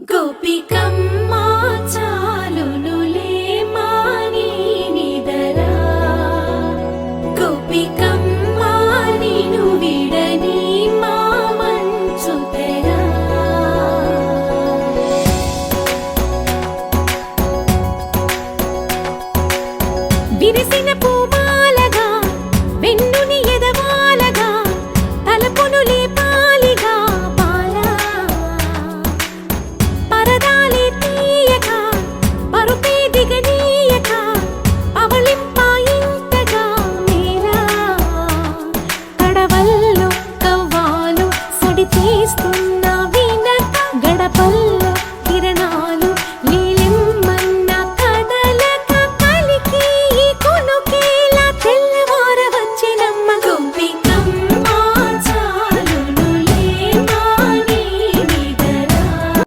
గోపికమ్మ చాలును గోపికమ్మ నేను విడని మా మంచు తెరా. విరిసిన Please.